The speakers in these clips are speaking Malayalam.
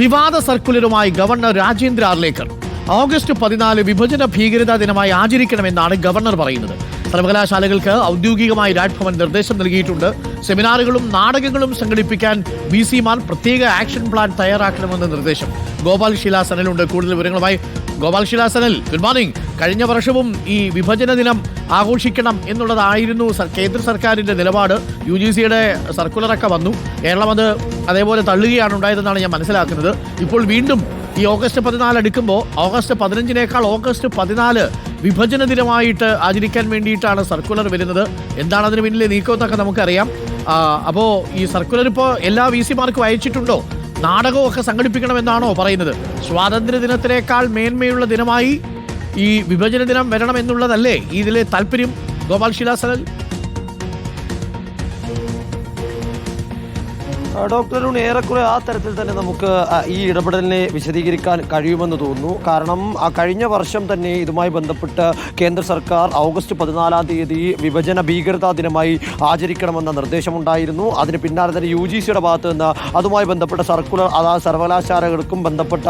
വിവാദ സർക്കുലറുമായി ഗവർണർ രാജേന്ദ്ര ആർലേക്കർ. ഓഗസ്റ്റ് പതിനാല് വിഭജന ഭീകരതാ ദിനമായി ആചരിക്കണമെന്നാണ് ഗവർണർ പറയുന്നത്. സർവകലാശാലകൾക്ക് ഔദ്യോഗികമായി രാജ്ഭവൻ നിർദ്ദേശം നൽകിയിട്ടുണ്ട്. സെമിനാറുകളും നാടകങ്ങളും സംഘടിപ്പിക്കാൻ ബി സിമാർ പ്രത്യേക ആക്ഷൻ പ്ലാൻ തയ്യാറാക്കണമെന്ന് നിർദ്ദേശം. ഗോപാൽ ശിലാസനലുണ്ട് കൂടുതൽ വിവരങ്ങളുമായി ഗോപാൽ ശിലാസനൽ ഗുഡ് മോർണിംഗ് കഴിഞ്ഞ വർഷവും ഈ വിഭജന ദിനം ആഘോഷിക്കണം എന്നുള്ളതായിരുന്നു കേന്ദ്ര സർക്കാരിന്റെ നിലപാട്. യു ജി സിയുടെ സർക്കുലറൊക്കെ വന്നു. കേരളം അത് അതേപോലെ തള്ളുകയാണ് ഉണ്ടായതെന്നാണ് ഞാൻ മനസ്സിലാക്കുന്നത്. ഇപ്പോൾ വീണ്ടും ഈ ഓഗസ്റ്റ് പതിനാല് എടുക്കുമ്പോൾ ഓഗസ്റ്റ് പതിനഞ്ചിനേക്കാൾ ഓഗസ്റ്റ് പതിനാല് വിഭജന ദിനമായിട്ട് ആചരിക്കാൻ വേണ്ടിയിട്ടാണ് സർക്കുലർ വരുന്നത്. എന്താണ് അതിന് പിന്നിലെ നീക്കമെന്നൊക്കെ നമുക്കറിയാം. അപ്പോൾ ഈ സർക്കുലർ ഇപ്പോൾ എല്ലാ വി സിമാർക്കും അയച്ചിട്ടുണ്ടോ? നാടകമൊക്കെ സംഘടിപ്പിക്കണമെന്നാണോ പറയുന്നത്? സ്വാതന്ത്ര്യ ദിനത്തിനേക്കാൾ മേന്മയുള്ള ദിനമായി ഈ വിഭജന ദിനം വരണമെന്നുള്ളതല്ലേ ഇതിലെ താല്പര്യം? ഗോപാൽ ശിലാസനൽ ഡോക്ടർ അരുൺ ഏറെക്കുറെ ആ തരത്തിൽ തന്നെ നമുക്ക് ഈ ഇടപെടലിനെ വിശദീകരിക്കാൻ കഴിയുമെന്ന് തോന്നുന്നു. കാരണം കഴിഞ്ഞ വർഷം തന്നെ ഇതുമായി ബന്ധപ്പെട്ട് കേന്ദ്ര സർക്കാർ ഓഗസ്റ്റ് പതിനാലാം തീയതി വിഭജന ഭീകരതാ ദിനമായി ആചരിക്കണമെന്ന നിർദ്ദേശമുണ്ടായിരുന്നു. അതിന് പിന്നാലെ തന്നെ യു ജി സിയുടെ ഭാഗത്ത് നിന്ന് അതുമായി ബന്ധപ്പെട്ട സർക്കുലർ അതായത് സർവകലാശാലകൾക്കും ബന്ധപ്പെട്ട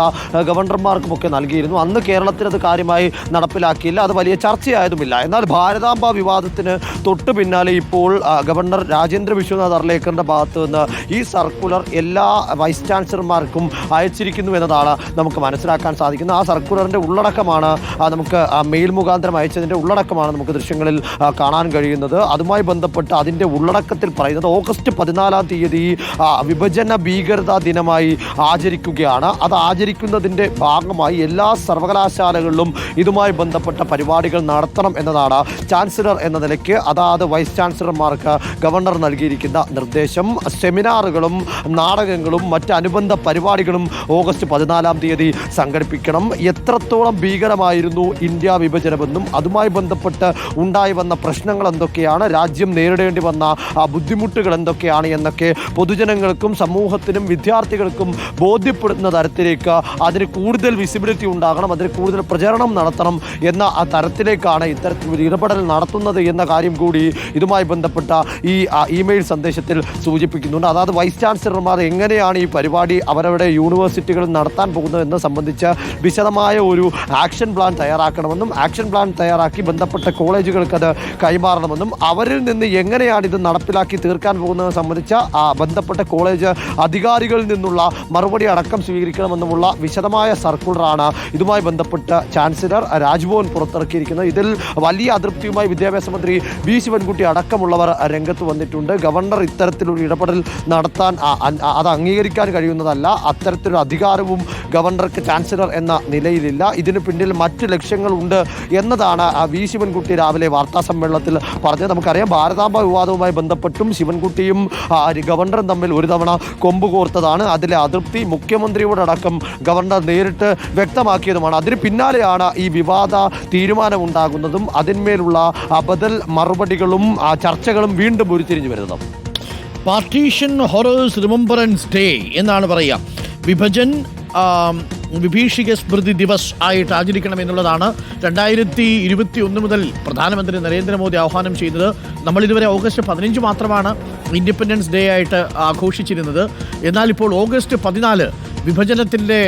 ഗവർണർമാർക്കുമൊക്കെ നൽകിയിരുന്നു. അന്ന് കേരളത്തിൽ അത് കാര്യമായി നടപ്പിലാക്കിയില്ല. അത് വലിയ ചർച്ചയായതുമില്ല. എന്നാൽ ഭാരതാംബ വിവാദത്തിന് തൊട്ട് പിന്നാലെ ഇപ്പോൾ ഗവർണർ രാജേന്ദ്ര വിശ്വനാഥ് അർലേക്കറിന്റെ ഭാഗത്ത് നിന്ന് ഈ സർക്കുലർ എല്ലാ വൈസ് ചാൻസലർമാർക്കും അയച്ചിരിക്കുന്നു എന്നതാണ് നമുക്ക് മനസ്സിലാക്കാൻ സാധിക്കുന്നത്. ആ സർക്കുലറിന്റെ ഉള്ളടക്കമാണ് നമുക്ക് മെയിൽ മുഖാന്തരം അയച്ചതിന്റെ ഉള്ളടക്കമാണ് നമുക്ക് ദൃശ്യങ്ങളിൽ കാണാൻ കഴിയുന്നത്. അതുമായി ബന്ധപ്പെട്ട് അതിന്റെ ഉള്ളടക്കത്തിൽ പറയുന്നത് ഓഗസ്റ്റ് പതിനാലാം തീയതി വിഭജന ഭീകരതാ ദിനമായി ആചരിക്കുകയാണ്. അത് ആചരിക്കുന്നതിന്റെ ഭാഗമായി എല്ലാ സർവകലാശാലകളിലും ഇതുമായി ബന്ധപ്പെട്ട പരിപാടികൾ നടത്തണം എന്നതാണ് ചാൻസലർ എന്ന നിലയ്ക്ക് അതാത് വൈസ് ചാൻസലർമാർക്ക് ഗവർണർ നൽകിയിരിക്കുന്ന നിർദ്ദേശം. സെമിനാറുകളും നാടകങ്ങളും മറ്റ് അനുബന്ധ പരിപാടികളും ഓഗസ്റ്റ് പതിനാലാം തീയതി സംഘടിപ്പിക്കണം. എത്രത്തോളം ഭീകരമായിരുന്നു ഇന്ത്യ വിഭജനമെന്നും അതുമായി ബന്ധപ്പെട്ട് ഉണ്ടായി വന്ന പ്രശ്നങ്ങൾ എന്തൊക്കെയാണ് രാജ്യം നേരിടേണ്ടി വന്ന ആ ബുദ്ധിമുട്ടുകൾ എന്തൊക്കെയാണ് എന്നൊക്കെ പൊതുജനങ്ങൾക്കും സമൂഹത്തിനും വിദ്യാർത്ഥികൾക്കും ബോധ്യപ്പെടുന്ന തരത്തിലേക്ക് അതിന് കൂടുതൽ വിസിബിലിറ്റി ഉണ്ടാകണം അതിന് കൂടുതൽ പ്രചരണം നടത്തണം എന്ന ആ തരത്തിലേക്കാണ് ഇത്തരത്തിലൊരു ഇടപെടൽ നടത്തുന്നത് എന്ന കാര്യം കൂടി ഇതുമായി ബന്ധപ്പെട്ട ഈ ഇമെയിൽ സന്ദേശത്തിൽ സൂചിപ്പിക്കുന്നുണ്ട്. അതായത് വൈസ് ചാൻസലർമാർ എങ്ങനെയാണ് ഈ പരിപാടി അവരവരുടെ യൂണിവേഴ്സിറ്റികളിൽ നടത്താൻ പോകുന്നത് എന്ന് സംബന്ധിച്ച വിശദമായ ഒരു ആക്ഷൻ പ്ലാൻ തയ്യാറാക്കണമെന്നും ആക്ഷൻ പ്ലാൻ തയ്യാറാക്കി ബന്ധപ്പെട്ട കോളേജുകൾക്ക് അത് കൈമാറണമെന്നും അവരിൽ നിന്ന് എങ്ങനെയാണ് ഇത് നടപ്പിലാക്കി തീർക്കാൻ പോകുന്നത് സംബന്ധിച്ച ബന്ധപ്പെട്ട കോളേജ് അധികാരികളിൽ നിന്നുള്ള മറുപടി അടക്കം സ്വീകരിക്കണമെന്നുമുള്ള വിശദമായ സർക്കുലറാണ് ഇതുമായി ബന്ധപ്പെട്ട ചാൻസലർ രാജ്ഭവൻ പുറത്തിറക്കിയിരിക്കുന്നത്. ഇതിൽ വലിയ അതൃപ്തിയുമായി വിദ്യാഭ്യാസ മന്ത്രി വി ശിവൻകുട്ടി അടക്കമുള്ളവർ രംഗത്ത് വന്നിട്ടുണ്ട്. ഗവർണർ ഇത്തരത്തിലൊരു ഇടപെടൽ നടത്താൻ ആ, അത് അംഗീകരിക്കാൻ കഴിയുന്നതല്ല. അത്തരത്തിലൊരു അധികാരവും ഗവർണർക്ക് ചാൻസലർ എന്ന നിലയിലില്ല. ഇതിന് പിന്നിൽ മറ്റ് ലക്ഷ്യങ്ങളുണ്ട് എന്നതാണ് വി. ശിവൻകുട്ടി രാവിലെ വാർത്താ സമ്മേളനത്തിൽ പറഞ്ഞത്. നമുക്കറിയാം ഭാരതാംബ വിവാദവുമായി ബന്ധപ്പെട്ടും ശിവൻകുട്ടിയും ഗവർണറും തമ്മിൽ ഒരു തവണ കൊമ്പ് കോർത്തതാണ്. അതിലെ അതൃപ്തി മുഖ്യമന്ത്രിയോടടക്കം ഗവർണർ നേരിട്ട് വ്യക്തമാക്കിയതുമാണ്. അതിന് പിന്നാലെയാണ് ഈ വിവാദ തീരുമാനമുണ്ടാകുന്നതും. അതിന്മേലുള്ള ബദൽ മറുപടികളും ചർച്ചകളും വീണ്ടും ഉരുത്തിരിഞ്ഞു വരുന്നതും. പാർട്ടീഷൻ ഹൊറേഴ്സ് റിമംബറൻസ് ഡേ എന്നാണ് പറയുക. വിഭജൻ വിഭീഷിക സ്മൃതി ദിവസ് ആയിട്ട് ആചരിക്കണം എന്നുള്ളതാണ് രണ്ടായിരത്തി ഇരുപത്തി ഒന്ന് മുതൽ പ്രധാനമന്ത്രി നരേന്ദ്രമോദി ആഹ്വാനം ചെയ്തത്. നമ്മൾ ഇതുവരെ ഓഗസ്റ്റ് പതിനഞ്ച് മാത്രമാണ് ഇൻഡിപെൻഡൻസ് ഡേ ആയിട്ട് ആഘോഷിച്ചിരുന്നത്. എന്നാൽ ഇപ്പോൾ ഓഗസ്റ്റ് പതിനാല് വിഭജനത്തിന്റെ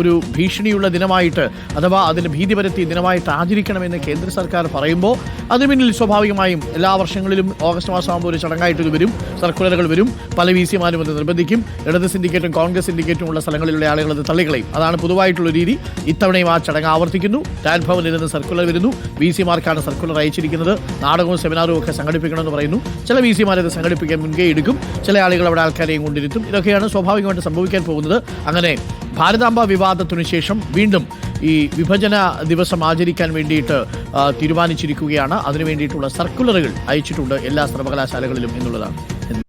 ഒരു ഭീഷണിയുള്ള ദിനമായിട്ട് അഥവാ അതിന് ഭീതി പരത്തിയ ദിനമായിട്ട് ആചരിക്കണമെന്ന് കേന്ദ്ര സർക്കാർ പറയുമ്പോൾ അതിന് പിന്നിൽ സ്വാഭാവികമായും എല്ലാ വർഷങ്ങളിലും ഓഗസ്റ്റ് മാസമാകുമ്പോൾ ഒരു ചടങ്ങായിട്ട് ഇത് വരും. സർക്കുലറുകൾ വരും. പല വി സിമാരും അത് നിർബന്ധിക്കും. ഇടത് സിൻഡിക്കേറ്റും കോൺഗ്രസ് സിൻഡിക്കേറ്റും ഉള്ള സ്ഥലങ്ങളിലുള്ള ആളുകൾ അത് തള്ളിക്കളയും. അതാണ് പൊതുവായിട്ടുള്ള രീതി. ഇത്തവണയും ആ ചടങ്ങ് ആവർത്തിക്കുന്നു. രാജ്ഭവനിൽ നിന്ന് സർക്കുലർ വരുന്നു. വി സിമാർക്കാണ് സർക്കുലർ അയച്ചിരിക്കുന്നത്. നാടകവും സെമിനാറും ഒക്കെ സംഘടിപ്പിക്കണമെന്ന് പറയുന്നു. ചില വി സിമാരെ ഇത് സംഘടിപ്പിക്കാൻ മുൻകൈ എടുക്കും. ചില ആളുകൾ അവിടെ ആൾക്കാരെയും കൊണ്ടിരുത്തും. ഇതൊക്കെയാണ് സ്വാഭാവികമായിട്ട് സംഭവിക്കാൻ പോകുന്നത്. അങ്ങനെ ഭാരതാംബ വിവാദത്തിനു ശേഷം വീണ്ടും ഈ വിഭജന ദിവസം ആചരിക്കാൻ വേണ്ടിയിട്ട് തീരുമാനിച്ചിരിക്കുകയാണ്. അതിനു വേണ്ടിയിട്ടുള്ള സർക്കുലറുകൾ അയച്ചിട്ടുണ്ട് എല്ലാ സർവകലാശാലകളിലും എന്നുള്ളതാണ്.